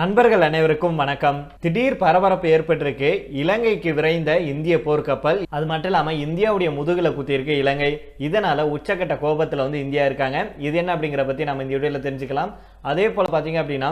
நண்பர்கள் அனைவருக்கும் வணக்கம். திடீர் பரபரப்பு ஏற்பட்டிருக்கு. இலங்கைக்கு விரைந்த இந்திய போர்க்கப்பல் அது மட்டும் இல்லாமல் இந்தியாவுடைய முதுகில் குத்தியிருக்கு இலங்கை. இதனால உச்சக்கட்ட கோபத்தில் வந்து இந்தியா இருக்காங்க. இது என்ன அப்படிங்கிற பற்றி நம்ம இந்த வீடியோவில் தெரிஞ்சுக்கலாம். அதே போல் பார்த்தீங்க அப்படின்னா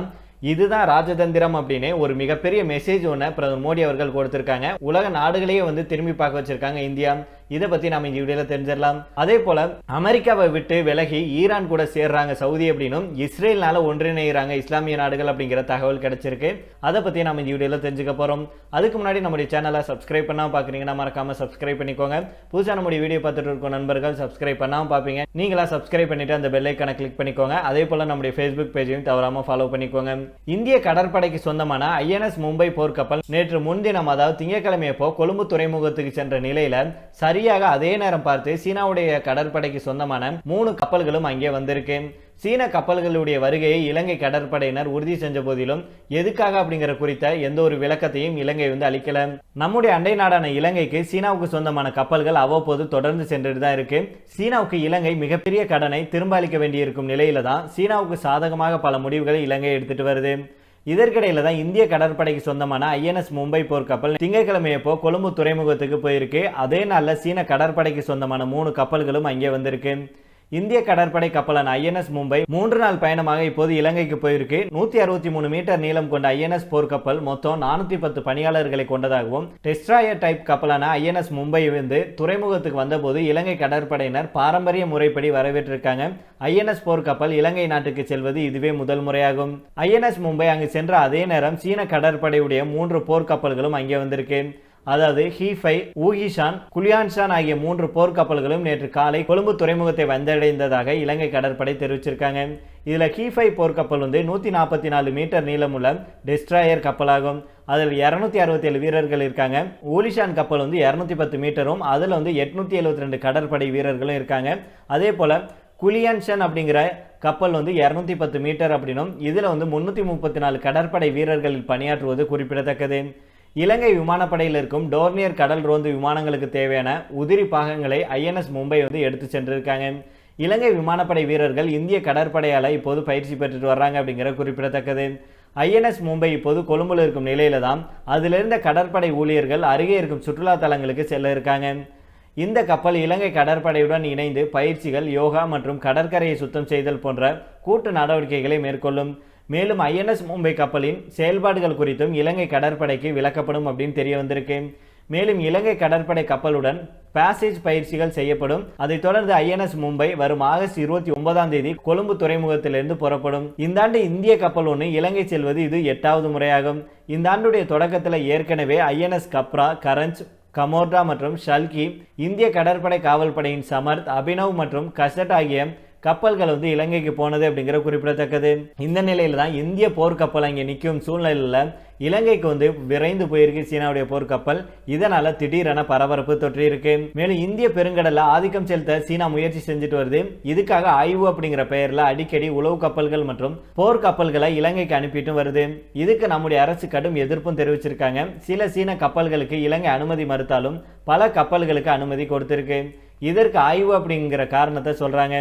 இதுதான் ராஜதந்திரம் அப்படின்னு ஒரு மிகப்பெரிய மெசேஜ் ஒன்று பிரதமர் மோடி அவர்கள் கொடுத்திருக்காங்க. உலக நாடுகளையே வந்து திரும்பி பார்க்க வச்சிருக்காங்க இந்தியா. இதை பற்றி நம்ம இந்த வீடியோவில் தெரிஞ்சிடலாம். அதே போல அமெரிக்காவை விட்டு விலகி ஈரான் கூட சேர்றாங்க சவுதி அப்படின்னும் இஸ்ரேல்னால ஒன்றிணைகிறாங்க இஸ்லாமிய நாடுகள் அப்படிங்கிற தகவல் கிடைச்சிருக்கு. அதை பற்றி நம்ம இந்த வீடியோவில் தெரிஞ்சுக்க போகிறோம் அதுக்கு முன்னாடி நம்முடைய சேனலை சப்ஸ்கிரைப் பண்ணாமல் பார்க்குறீங்கன்னா மறக்காமல் சப்ஸ்கிரைப் பண்ணிக்கோங்க. புதுசாக நம்முடைய வீடியோ பார்த்துட்டு இருக்கும் நண்பர்கள் சப்ஸ்கிரைப் பண்ணாம பார்ப்பீங்க நீங்களாக சப்ஸ்கிரைப் பண்ணிட்டு அந்த பெல்லைக்கான கிளிக் பண்ணிக்கோங்க. அதே போல் நம்முடைய ஃபேஸ்புக் பேஜையும் தவறாமல் ஃபாலோ பண்ணிக்கோங்க. இந்திய கடற்படைக்கு சொந்தமான ஐஎன்எஸ் மும்பை போர்க்கப்பல் நேற்று முன்தினம் அதாவது திங்கட்கிழமையப்போ கொழும்பு துறைமுகத்துக்கு சென்ற நிலையில் சரி சரியாக அதே நேரம் பார்த்து சீனாவுடைய கடற்படைக்கு சொந்தமான மூணு கப்பல்களும் அங்கே வந்திருக்கு. சீன கப்பல்களுடைய வருகையை இலங்கை கடற்படையினர் உறுதி செஞ்ச போதிலும் எதுக்காக அப்படிங்கிற குறித்த எந்த ஒரு விளக்கத்தையும் இலங்கை வந்து அளிக்கல. நம்முடைய அண்டை நாடான இலங்கைக்கு சீனாவுக்கு சொந்தமான கப்பல்கள் அவ்வப்போது தொடர்ந்து சென்றுட்டு தான் இருக்கு. சீனாவுக்கு இலங்கை மிகப்பெரிய கடனை திரும்ப அளிக்க வேண்டியிருக்கும் நிலையில தான் சீனாவுக்கு சாதகமாக பல முடிவுகளை இலங்கை எடுத்துட்டு வருது. இதற்கிடையில் தான் இந்திய கடற்படைக்கு சொந்தமான ஐஎன்எஸ் மும்பை போர்க்கப்பல் திங்கட்கிழமையப்போ கொழும்பு துறைமுகத்துக்கு போயிருக்கு. அதே நாளில் சீன கடற்படைக்கு சொந்தமான மூணு கப்பல்களும் அங்கே வந்திருக்கு. இந்திய கடற்படை கப்பலான ஐஎன்எஸ் மும்பை மூன்று நாள் பயணமாக இப்போது இலங்கைக்கு போயிருக்கு. நூத்தி அறுபத்தி மூணு மீட்டர் நீளம் கொண்ட ஐஎன்எஸ் போர்க்கப்பல் மொத்தம் நானூத்தி பத்து பணியாளர்களை கொண்டதாகவும் டெஸ்ட்ராயர் டைப் கப்பலான ஐஎன்எஸ் மும்பை வந்து துறைமுகத்துக்கு வந்தபோது இலங்கை கடற்படையினர் பாரம்பரிய முறைப்படி வரவேற்றிருக்காங்க. ஐஎன்எஸ் போர்க்கப்பல் இலங்கை நாட்டுக்கு செல்வது இதுவே முதல் முறையாகும். ஐஎன்எஸ் மும்பை அங்கு சென்ற அதே நேரம் சீன கடற்படையுடைய மூன்று போர்க்கப்பல்களும் அங்கே வந்திருக்கு. அதாவது ஹீஃபை ஊகிஷான் குலியான்ஷான் ஆகிய மூன்று போர்க்கப்பல்களும் நேற்று காலை கொழும்பு துறைமுகத்தை வந்தடைந்ததாக இலங்கை கடற்படை தெரிவிச்சிருக்காங்க. இதில் ஹீஃபை போர்க்கப்பல் வந்து நூற்றி நாற்பத்தி நாலு மீட்டர் நீளமுள்ள டெஸ்ட்ராயர் கப்பலாகும். அதில் இரநூத்தி அறுபத்தி ஏழு வீரர்கள் இருக்காங்க. ஊலிஷான் கப்பல் வந்து இரநூத்தி பத்து மீட்டரும் அதில் வந்து எட்நூத்தி எழுபத்தி ரெண்டு கடற்படை வீரர்களும் இருக்காங்க. அதே போல் குலியன்ஷன் அப்படிங்கிற கப்பல் வந்து இரநூத்தி பத்து மீட்டர் அப்படின்னும் இதில் வந்து முன்னூற்றி முப்பத்தி நாலு கடற்படை வீரர்களில் பணியாற்றுவது குறிப்பிடத்தக்கது. இலங்கை விமானப்படையில் இருக்கும் டோர்னியர் கடல் ரோந்து விமானங்களுக்கு தேவையான உதிரி பாகங்களை ஐஎன்எஸ் மும்பை வந்து எடுத்து சென்றிருக்காங்க. இலங்கை விமானப்படை வீரர்கள் இந்திய கடற்படையால் இப்போது பயிற்சி பெற்றுட்டு வர்றாங்க அப்படிங்கிற குறிப்பிடத்தக்கது. ஐஎன்எஸ் மும்பை இப்போது கொழும்புல இருக்கும் நிலையில தான் அதிலிருந்த கடற்படை ஊழியர்கள் அருகே இருக்கும் சுற்றுலா தலங்களுக்கு செல்ல இருக்காங்க. இந்த கப்பல் இலங்கை கடற்படையுடன் இணைந்து பயிற்சிகள் யோகா மற்றும் கடற்கரையை சுத்தம் செய்தல் போன்ற கூட்டு நடவடிக்கைகளை மேற்கொள்ளும். மேலும் ஐஎன்எஸ் மும்பை கப்பலின் செயல்பாடுகள் குறித்தும் இலங்கை கடற்படைக்கு விளக்கப்படும் அப்படின்னு தெரிய வந்திருக்கு மேலும் இலங்கை கடற்படை கப்பலுடன் பேசேஜ் பயிற்சிகள் செய்யப்படும். அதைத் தொடர்ந்து ஐஎன்எஸ் மும்பை வரும் ஆகஸ்ட் இருபத்தி ஒன்பதாம் தேதி கொழும்பு துறைமுகத்திலிருந்து புறப்படும். இந்த ஆண்டு இந்திய கப்பல் ஒன்று இலங்கை செல்வது இது எட்டாவது முறையாகும். இந்த ஆண்டுடைய தொடக்கத்தில் ஏற்கனவே ஐஎன்எஸ் கப்ரா கரஞ்ச் கமோர்டா மற்றும் ஷல்கி இந்திய கடற்படை காவல்படையின் சமர்த் அபினவ் மற்றும் கசட் ஆகிய கப்பல்கள் வந்து இலங்கைக்கு போனது அப்படிங்கிற குறிப்பிடத்தக்கது. இந்த நிலையில தான் இந்திய போர்க்கப்பல் அங்கே நிற்கும் சூழ்நிலையில் இலங்கைக்கு வந்து விரைந்து போயிருக்கு சீனாவுடைய போர்க்கப்பல். இதனால திடீரென பரபரப்பு தொற்றியிருக்கு மேலும் இந்திய பெருங்கடல ஆதிக்கம் செலுத்த சீனா முயற்சி செஞ்சுட்டு வருது. இதுக்காக ஆய்வு அப்படிங்கிற பெயர்ல அடிக்கடி உளவு கப்பல்கள் மற்றும் போர் கப்பல்களை இலங்கைக்கு அனுப்பிட்டும் வருது. இதுக்கு நம்முடைய அரசு கடும் எதிர்ப்பும் தெரிவிச்சிருக்காங்க. சில சீன கப்பல்களுக்கு இலங்கை அனுமதி மறுத்தாலும் பல கப்பல்களுக்கு அனுமதி கொடுத்திருக்கு. இதற்கு ஆய்வு அப்படிங்கிற காரணத்தை சொல்றாங்க.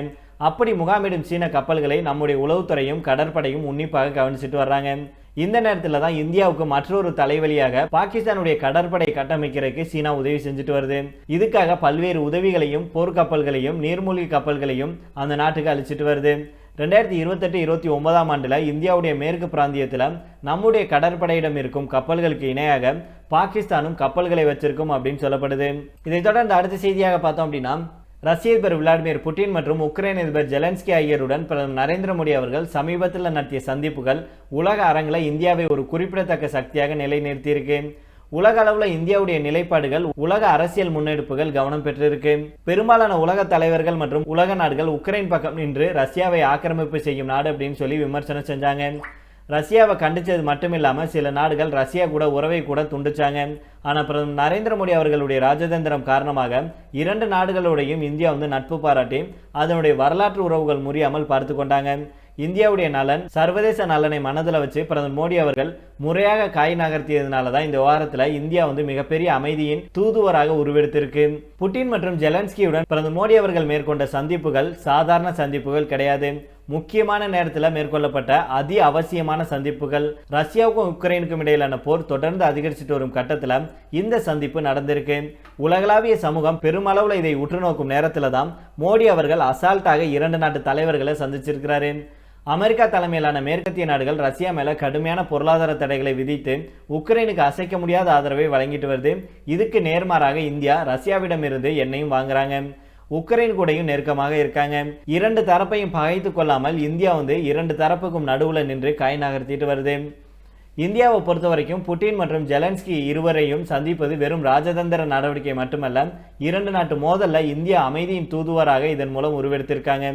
அப்படி முகாமிடும் சீன கப்பல்களை நம்முடைய உளவுத்துறையும் கடற்படையும் உன்னிப்பாக கவனிச்சிட்டு வர்றாங்க. இந்த நேரத்தில் தான் இந்தியாவுக்கு மற்றொரு தலைவலியாக பாகிஸ்தானுடைய கடற்படை கட்டமைக்கிறதுக்கு சீனா உதவி செஞ்சுட்டு வருது. இதுக்காக பல்வேறு உதவிகளையும் போர்க்கப்பல்களையும் நீர்மூழ்கி கப்பல்களையும் அந்த நாட்டுக்கு அழிச்சிட்டு வருது. ரெண்டாயிரத்தி இருபத்தெட்டு இருபத்தி ஒன்பதாம் ஆண்டில் இந்தியாவுடைய மேற்கு பிராந்தியத்தில் நம்முடைய கடற்படையிடம் இருக்கும் கப்பல்களுக்கு இணையாக பாகிஸ்தானும் கப்பல்களை வச்சிருக்கும் அப்படின்னு சொல்லப்படுது. இதை தொடர்ந்து அடுத்த செய்தியாக பார்த்தோம் அப்படின்னா ரஷ்ய அதிபர் விளாடிமிர் புட்டின் மற்றும் உக்ரைன் அதிபர் ஜெலன்ஸ்கி ஆகியோருடன் பிரதமர் நரேந்திர மோடி அவர்கள் சமீபத்தில் நடத்திய சந்திப்புகள் உலக அரங்கில் இந்தியாவை ஒரு குறிப்பிடத்தக்க சக்தியாக நிலைநிறுத்தியிருக்கு. உலக அளவில் இந்தியாவுடைய நிலைப்பாடுகள் உலக அரசியல் முன்னெடுப்புகள் கவனம் பெற்றிருக்கு. பெரும்பாலான உலக தலைவர்கள் மற்றும் உலக நாடுகள் உக்ரைன் பக்கம் நின்று ரஷ்யாவை ஆக்கிரமிப்பு செய்யும் நாடு அப்படின்னு சொல்லி விமர்சனம் செஞ்சாங்க. ரஷ்யாவை கண்டிச்சது மட்டும் இல்லாமல் சில நாடுகள் ரஷ்யா கூட உறவை கூட துண்டிச்சாங்க. ஆனால் பிரதமர் நரேந்திர மோடி அவர்களுடைய ராஜதந்திரம் காரணமாக இரண்டு நாடுகளோடையும் இந்தியா வந்து நட்பு பாராட்டி அதனுடைய வரலாற்று உறவுகள் முறியாமல் பார்த்து கொண்டாங்க. இந்தியாவுடைய நலன் சர்வதேச நலனை மனதில் வச்சு பிரதமர் மோடி அவர்கள் முறையாக காய் நகர்த்தியதுனால தான் இந்த வாரத்தில் இந்தியா வந்து மிகப்பெரிய அமைதியின் தூதுவராக உருவெடுத்திருக்கு. புட்டின் மற்றும் ஜெலன்ஸ்கியுடன் பிரதமர் மோடி அவர்கள் மேற்கொண்ட சந்திப்புகள் சாதாரண சந்திப்புகள் கிடையாது. முக்கியமான நேரத்தில் மேற்கொள்ளப்பட்ட அதி அவசியமான சந்திப்புகள் ரஷ்யாவுக்கும் உக்ரைனுக்கும் இடையிலான போர் தொடர்ந்து அதிகரிச்சுட்டு வரும் கட்டத்தில் இந்த சந்திப்பு நடந்திருக்கு. உலகளாவிய சமூகம் பெருமளவில் இதை உற்று நோக்கும் நேரத்தில் தான் மோடி அவர்கள் அசால்ட்டாக இரண்டு நாட்டு தலைவர்களை சந்திச்சிருக்கிறாரு. அமெரிக்கா தலைமையிலான மேற்கத்திய நாடுகள் ரஷ்யா மேல கடுமையான பொருளாதார தடைகளை விதித்து உக்ரைனுக்கு அசைக்க முடியாத ஆதரவை வழங்கிட்டு வருது. இதுக்கு நேர்மாறாக இந்தியா ரஷ்யாவிடமிருந்து எண்ணெயும் வாங்குறாங்க. உக்ரைன் கூடையும் நெருக்கமாக இருக்காங்க. இரண்டு தரப்பையும் பகைத்து கொள்ளாமல் இந்தியா வந்து இரண்டு தரப்புக்கும் நடுவில் நின்று கை நகர்த்திட்டு வருது. இந்தியாவை பொறுத்த வரைக்கும் புட்டின் மற்றும் ஜெலன்ஸ்கி இருவரையும் சந்திப்பது வெறும் ராஜதந்திர நடவடிக்கை மட்டுமல்ல இரண்டு நாட்டு மோதல்ல இந்தியா அமைதியின் தூதுவராக இதன் மூலம் உருவெடுத்திருக்காங்க.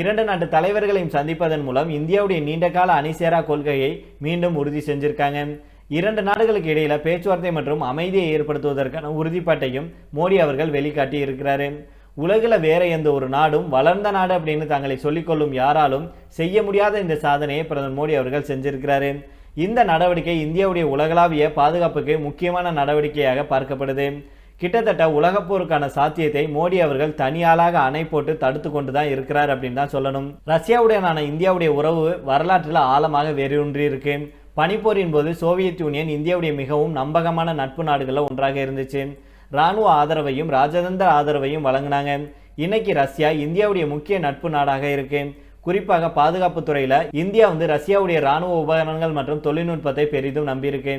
இரண்டு நாட்டு தலைவர்களையும் சந்திப்பதன் மூலம் இந்தியாவுடைய நீண்டகால அணிசேரா கொள்கையை மீண்டும் உறுதி செஞ்சிருக்காங்க. இரண்டு நாடுகளுக்கு இடையில பேச்சுவார்த்தை மற்றும் அமைதியை ஏற்படுத்துவதற்கான உறுதிப்பாட்டையும் மோடி அவர்கள் வெளிக்காட்டி இருக்கிறாரு உலகில் வேற எந்த ஒரு நாடும் வளர்ந்த நாடு அப்படின்னு தங்களை சொல்லிக்கொள்ளும் யாராலும் செய்ய முடியாத இந்த சாதனையை பிரதமர் மோடி அவர்கள் செஞ்சிருக்கிறாரு. இந்த நடவடிக்கை இந்தியாவுடைய உலகளாவிய பாதுகாப்புக்கு முக்கியமான நடவடிக்கையாக பார்க்கப்படுது. கிட்டத்தட்ட உலகப்போருக்கான சாத்தியத்தை மோடி அவர்கள் தனியாளாக அணை போட்டு தடுத்து கொண்டு தான் இருக்கிறார் அப்படின்னு தான் சொல்லணும். ரஷ்யாவுடனான இந்தியாவுடைய உறவு வரலாற்றில் ஆழமாக வேரூன்றி இருக்கு. பனிப்போரின் போது சோவியத் யூனியன் இந்தியாவுடைய மிகவும் நம்பகமான நட்பு நாடுகளில் ஒன்றாக இருந்துச்சு. ராணுவ ஆதரவையும் ராஜதந்திர ஆதரவையும் வழங்கினாங்க. இன்னைக்கு ரஷ்யா இந்தியாவுடைய முக்கிய நட்பு நாடாக இருக்கு. குறிப்பாக பாதுகாப்பு துறையில இந்தியா வந்து ரஷ்யாவுடைய ராணுவ உபகரணங்கள் மற்றும் தொழில்நுட்பத்தை பெரிதும் நம்பியிருக்கு.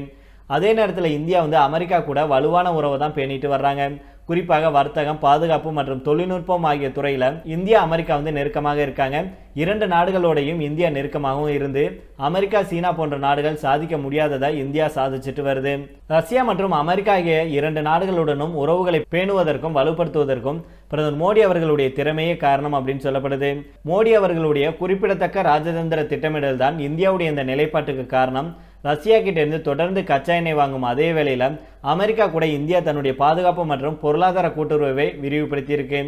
அதே நேரத்தில் இந்தியா வந்து அமெரிக்கா கூட வலுவான உறவை தான் பேணிட்டு வர்றாங்க. குறிப்பாக வர்த்தகம் பாதுகாப்பு மற்றும் தொழில்நுட்பம் ஆகிய துறையில் இந்தியா அமெரிக்கா வந்து நெருக்கமாக இருக்காங்க. இரண்டு நாடுகளோடையும் இந்தியா நெருக்கமாகவும் இருந்து அமெரிக்கா சீனா போன்ற நாடுகள் சாதிக்க முடியாததை இந்தியா சாதிச்சிட்டு வருது. ரஷ்யா மற்றும் அமெரிக்கா ஆகிய இரண்டு நாடுகளுடனும் உறவுகளை பேணுவதற்கும் வலுப்படுத்துவதற்கும் பிரதமர் மோடி அவர்களுடைய திறமையே காரணம் அப்படின்னு சொல்லப்படுது. மோடி அவர்களுடைய குறிப்பிடத்தக்க ராஜதந்திர திட்டமிடல் தான் இந்தியாவுடைய இந்த நிலைப்பாட்டுக்கு காரணம். ரஷ்யா கிட்டேருந்து தொடர்ந்து கச்சா எண்ணெய் வாங்கும் அதே வேளையில் அமெரிக்கா கூட இந்தியா தன்னுடைய பாதுகாப்பு மற்றும் பொருளாதார கூட்டுறவை விரிவுபடுத்தியிருக்கு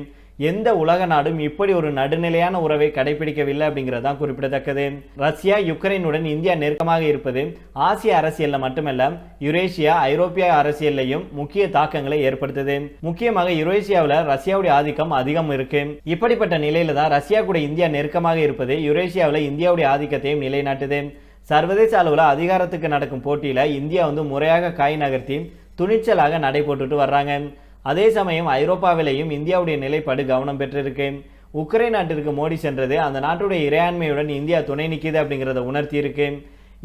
எந்த உலக நாடும் இப்படி ஒரு நடுநிலையான உறவை கடைபிடிக்கவில்லை அப்படிங்கிறது தான் குறிப்பிடத்தக்கது. ரஷ்யா யுக்ரைனுடன் இந்தியா நெருக்கமாக இருப்பது ஆசிய அரசியலில் மட்டுமல்ல யுரேஷியா ஐரோப்பிய அரசியல்லையும் முக்கிய தாக்கங்களை ஏற்படுத்துது. முக்கியமாக யுரேஷியாவில் ரஷ்யாவுடைய ஆதிக்கம் அதிகம் இருக்கு. இப்படிப்பட்ட நிலையில தான் ரஷ்யா கூட இந்தியா நெருக்கமாக இருப்பது யுரேஷியாவில் இந்தியாவுடைய ஆதிக்கத்தையும் நிலைநாட்டுது. சர்வதேச அளவில் அதிகாரத்துக்கு நடக்கும் போட்டியில் இந்தியா வந்து முறையாக காய் நகர்த்தி துணிச்சலாக நடை போட்டுட்டு வர்றாங்க. அதே சமயம் ஐரோப்பாவிலேயும் இந்தியாவுடைய நிலைப்பாடு கவனம் பெற்றிருக்கு. உக்ரைன் நாட்டிற்கு மோடி சென்றது அந்த நாட்டுடைய இறையாண்மையுடன் இந்தியா துணை நிற்கிது அப்படிங்கிறத உணர்த்தி இருக்கு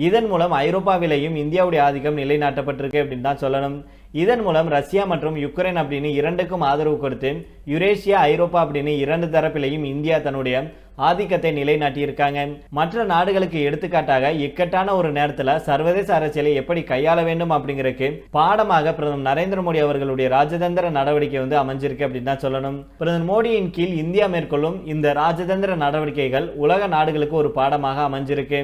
இதன் மூலம் ஐரோப்பாவிலேயும் இந்தியாவுடைய ஆதிக்கம் நிலைநாட்டப்பட்டிருக்கு அப்படின்னு தான் சொல்லணும். இதன் மூலம் ரஷ்யா மற்றும் யுக்ரைன் அப்படின்னு இரண்டுக்கும் ஆதரவு கொடுத்து யுரேஷியா ஐரோப்பா அப்படின்னு இரண்டு தரப்பிலையும் இந்தியா தன்னுடைய ஆதிக்கத்தை நிலைநாட்டியிருக்காங்க. மற்ற நாடுகளுக்கு எடுத்துக்காட்டாக இக்கட்டான ஒரு நேரத்தில் சர்வதேச அரசியலை எப்படி கையாள வேண்டும் அப்படிங்கிறதுக்கு பாடமாக பிரதமர் நரேந்திர மோடி அவர்களுடைய ராஜதந்திர நடவடிக்கை வந்து அமைஞ்சிருக்கு அப்படின்னு தான் சொல்லணும். பிரதமர் மோடியின் கீழ் இந்தியா மேற்கொள்ளும் இந்த ராஜதந்திர நடவடிக்கைகள் உலக நாடுகளுக்கு ஒரு பாடமாக அமைஞ்சிருக்கு.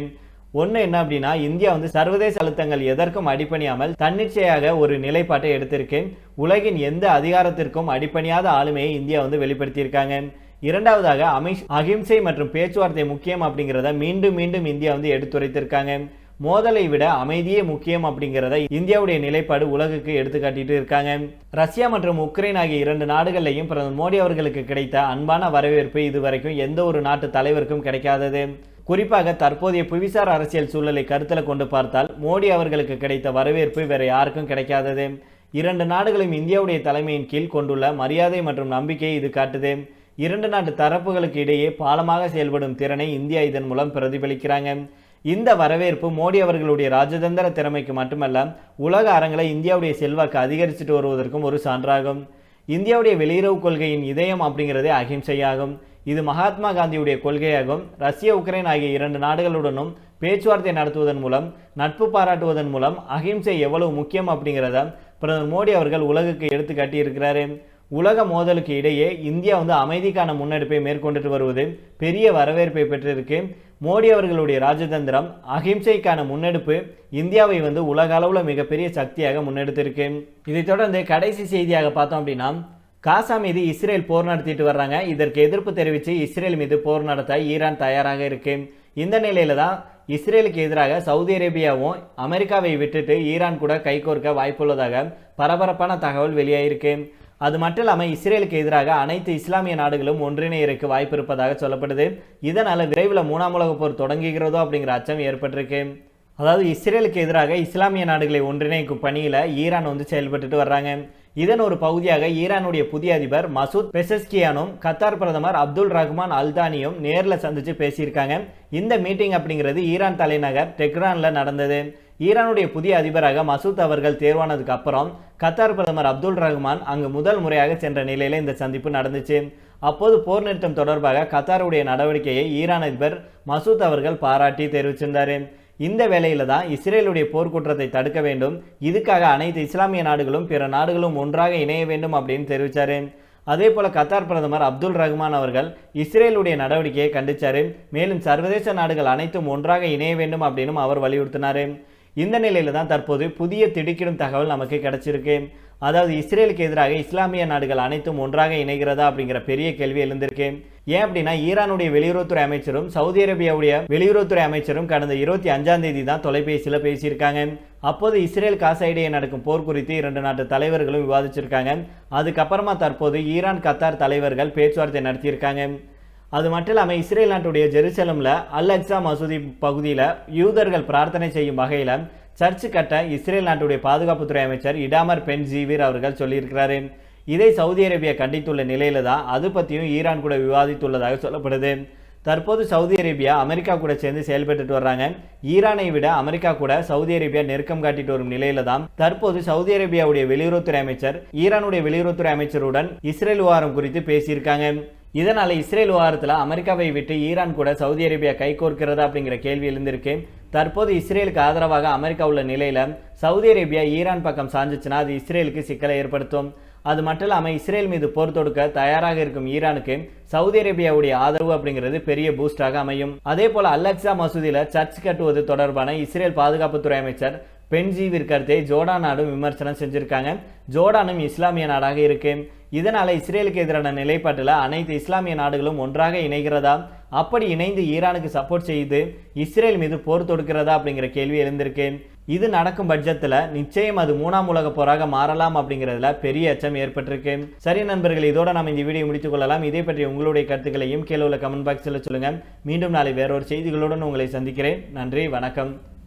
ஒன்று என்ன அப்படின்னா இந்தியா வந்து சர்வதேச அழுத்தங்கள் எதற்கும் அடிப்பணியாமல் தன்னிச்சையாக ஒரு நிலைப்பாட்டை எடுத்திருக்கு. உலகின் எந்த அதிகாரத்திற்கும் அடிப்பணியாத ஆளுமையை இந்தியா வந்து வெளிப்படுத்தியிருக்காங்க. இரண்டாவதாக அமிஷ் அகிம்சை மற்றும் பேச்சுவார்த்தை முக்கியம் அப்படிங்கிறத மீண்டும் மீண்டும் இந்தியா வந்து எடுத்துரைத்திருக்காங்க. மோதலை விட அமைதியே முக்கியம் அப்படிங்கிறத இந்தியாவுடைய நிலைப்பாடு உலகுக்கு எடுத்துக்காட்டிட்டு இருக்காங்க. ரஷ்யா மற்றும் உக்ரைன் ஆகிய இரண்டு நாடுகள்லையும் பிரதமர் மோடி அவர்களுக்கு கிடைத்த அன்பான வரவேற்பு இதுவரைக்கும் எந்த ஒரு நாட்டு தலைவருக்கும் கிடைக்காதது. குறிப்பாக தற்போதைய புவிசார் அரசியல் சூழலை கருத்தில் கொண்டு பார்த்தால் மோடி அவர்களுக்கு கிடைத்த வரவேற்பு வேற யாருக்கும் கிடைக்காதது. இரண்டு நாடுகளும் இந்தியாவுடைய தலைமையின் கீழ் கொண்டுள்ள மரியாதை மற்றும் நம்பிக்கையை இது காட்டுது. இரண்டு நாட்டு தரப்புகளுக்கு இடையே பாலமாக செயல்படும் திறனை இந்தியா இதன் மூலம் பிரதிபலிக்கிறாங்க. இந்த வரவேற்பு மோடி அவர்களுடைய ராஜதந்திர திறமைக்கு மட்டுமல்ல உலக அரங்களை இந்தியாவுடைய செல்வாக்கு அதிகரிச்சுட்டு வருவதற்கும் ஒரு சான்றாகும். இந்தியாவுடைய வெளியுறவு கொள்கையின் இதயம் அப்படிங்கிறதே அகிம்சையாகும். இது மகாத்மா காந்தியுடைய கொள்கையாகும். ரஷ்ய உக்ரைன் ஆகிய இரண்டு நாடுகளுடனும் பேச்சுவார்த்தை நடத்துவதன் மூலம் நட்பு பாராட்டுவதன் மூலம் அகிம்சை எவ்வளவு முக்கியம் அப்படிங்கிறத பிரதமர் மோடி அவர்கள் உலகுக்கு எடுத்து காட்டியிருக்கிறாரு. உலக மோதலுக்கு இடையே இந்தியா வந்து அமைதிக்கான முன்னெடுப்பை மேற்கொண்டுட்டு வருவது பெரிய வரவேற்பை பெற்றிருக்கு. மோடி அவர்களுடைய ராஜதந்திரம் அகிம்சைக்கான முன்னெடுப்பு இந்தியாவை வந்து உலக அளவில் மிகப்பெரிய சக்தியாக முன்னெடுத்திருக்கு. இதை தொடர்ந்து கடைசி செய்தியாக பார்த்தோம் அப்படின்னா காசா மீது இஸ்ரேல் போர் நடத்திட்டு வர்றாங்க. இதற்கு எதிர்ப்பு தெரிவித்து இஸ்ரேல் மீது போர் நடத்த ஈரான் தயாராக இருக்கு. இந்த நிலையில தான் இஸ்ரேலுக்கு எதிராக சவுதி அரேபியாவும் அமெரிக்காவை விட்டுட்டு ஈரான் கூட கைகோர்க்க வாய்ப்புள்ளதாக பரபரப்பான தகவல் வெளியாயிருக்கு. அது மட்டும் இல்லாமல் இஸ்ரேலுக்கு எதிராக அனைத்து இஸ்லாமிய நாடுகளும் ஒன்றிணையருக்கு வாய்ப்பு இருப்பதாக சொல்லப்படுது. இதனால் விரைவில் மூணாம் உலகப் போர் தொடங்குகிறதோ அப்படிங்கிற அச்சம் ஏற்பட்டிருக்கு. அதாவது இஸ்ரேலுக்கு எதிராக இஸ்லாமிய நாடுகளை ஒன்றிணைக்கும் பணியில் ஈரான் வந்து செயல்பட்டுட்டு வர்றாங்க. இதன் ஒரு பகுதியாக ஈரானுடைய புதிய அதிபர் மசூத் பெசஸ்கியானும் கத்தார் பிரதமர் அப்துல் ரஹ்மான் அல்தானியும் நேரில் சந்திச்சு பேசியிருக்காங்க. இந்த மீட்டிங் அப்படிங்கிறது ஈரான் தலைநகர் டெக்ரானில் நடந்தது. ஈரானுடைய புதிய அதிபராக மசூத் அவர்கள் தேர்வானதுக்கு அப்புறம் கத்தார் பிரதமர் அப்துல் ரஹ்மான் அங்கு முதல் முறையாக சென்ற நிலையில இந்த சந்திப்பு நடந்துச்சு. அப்போது போர் நிறுத்தம் தொடர்பாக கத்தாருடைய நடவடிக்கையை ஈரான் அதிபர் மசூத் அவர்கள் பாராட்டி தெரிவிச்சிருந்தாரு. இந்த வேலையில் தான் இஸ்ரேலுடைய போர்க்குற்றத்தை தடுக்க வேண்டும். இதுக்காக அனைத்து இஸ்லாமிய நாடுகளும் பிற நாடுகளும் ஒன்றாக இணைய வேண்டும் அப்படின்னு தெரிவிச்சாரு. அதே போல கத்தார் பிரதமர் அப்துல் ரஹ்மான் அவர்கள் இஸ்ரேலுடைய நடவடிக்கையை கண்டிச்சாரு. மேலும் சர்வதேச நாடுகள் அனைத்தும் ஒன்றாக இணைய வேண்டும் அப்படின்னு அவர் வலியுறுத்தினாரு. இந்த நிலையில் தான் தற்போது புதிய திடுக்கிடும் தகவல் நமக்கு கிடைச்சிருக்கு. அதாவது இஸ்ரேலுக்கு எதிராக இஸ்லாமிய நாடுகள் அனைத்தும் ஒன்றாக இணைகிறதா அப்படிங்கிற பெரிய கேள்வி எழுந்திருக்கு. ஏன் அப்படின்னா ஈரானுடைய வெளியுறவுத்துறை அமைச்சரும் சவுதி அரேபியாவுடைய வெளியுறவுத்துறை அமைச்சரும் கடந்த இருபத்தி அஞ்சாம் தேதி தான் தொலைபேசியில் பேசியிருக்காங்க. அப்போது இஸ்ரேல் காசா இடையே நடக்கும் போர் குறித்து இரண்டு நாட்டு தலைவர்களும் விவாதிச்சிருக்காங்க. அதுக்கப்புறமா தற்போது ஈரான் கத்தார் தலைவர்கள் பேச்சுவார்த்தை நடத்தியிருக்காங்க. அது மட்டும் இல்லாமல் இஸ்ரேல் நாட்டுடைய ஜெருசலமில் அல் அக்ஸா மசூதி பகுதியில் யூதர்கள் பிரார்த்தனை செய்யும் வகையில் சர்ச்சு கட்ட இஸ்ரேல் நாட்டுடைய பாதுகாப்புத்துறை அமைச்சர் இடாமர் பென் ஜீவிர் அவர்கள் சொல்லியிருக்கிறாரு. இதை சவுதி அரேபியா கண்டித்துள்ள நிலையில தான் அது பற்றியும் ஈரான் கூட விவாதித்துள்ளதாக சொல்லப்படுது. தற்போது சவுதி அரேபியா அமெரிக்கா கூட சேர்ந்து செயல்பட்டு வர்றாங்க. ஈரானை விட அமெரிக்கா கூட சவுதி அரேபியா நெருக்கம் காட்டிட்டு வரும் நிலையில தான் தற்போது சவுதி அரேபியாவுடைய வெளியுறவுத்துறை அமைச்சர் ஈரானுடைய வெளியுறவுத்துறை அமைச்சருடன் இஸ்ரேல் விவகாரம் குறித்து பேசியிருக்காங்க. இதனால இஸ்ரேல் விவகாரத்தில் அமெரிக்காவை விட்டு ஈரான் கூட சவுதி அரேபியா கைகோர்க்கிறதா அப்படிங்கிற கேள்வி எழுந்திருக்கு. தற்போது இஸ்ரேலுக்கு ஆதரவாக அமெரிக்கா உள்ள நிலையில சவுதி அரேபியா ஈரான் பக்கம் சாஞ்சிச்சுன்னா அது இஸ்ரேலுக்கு சிக்கலை ஏற்படுத்தும். அது மட்டும் இல்லாமல் இஸ்ரேல் மீது போர் தொடுக்க தயாராக இருக்கும் ஈரானுக்கு சவுதி அரேபியாவுடைய ஆதரவு அப்படிங்கிறது பெரிய பூஸ்டாக அமையும். அதே போல அல்லக்ஸா மசூதியில் சர்ச் கட்டுவது தொடர்பான இஸ்ரேல் பாதுகாப்புத்துறை அமைச்சர் பென்ஜீவிர் கருத்தை ஜோர்டான் நாடும் விமர்சனம் செஞ்சிருக்காங்க. ஜோர்டானும் இஸ்லாமிய நாடாக இருக்கு. இதனால இஸ்ரேலுக்கு எதிரான நிலைப்பாட்டில் அனைத்து இஸ்லாமிய நாடுகளும் ஒன்றாக இணைகிறதா? அப்படி இணைந்து ஈரானுக்கு சப்போர்ட் செய்து இஸ்ரேல் மீது போர் தொடுக்கிறதா அப்படிங்கிற கேள்வி எழுந்திருக்கு. இது நடக்கும் பட்சத்தில் நிச்சயம் அது மூணாம் உலக போராக மாறலாம் அப்படிங்கிறதுல பெரிய அச்சம் ஏற்பட்டிருக்கு. சரி நண்பர்கள் இதோட நம்ம இந்த வீடியோ முடித்துக் கொள்ளலாம். இதை பற்றி உங்களுடைய கருத்துக்களையும் கீழே உள்ள கமெண்ட் பாக்ஸில் சொல்லுங்கள் மீண்டும் நாளை வேறொரு செய்திகளுடன் உங்களை சந்திக்கிறேன். நன்றி வணக்கம்.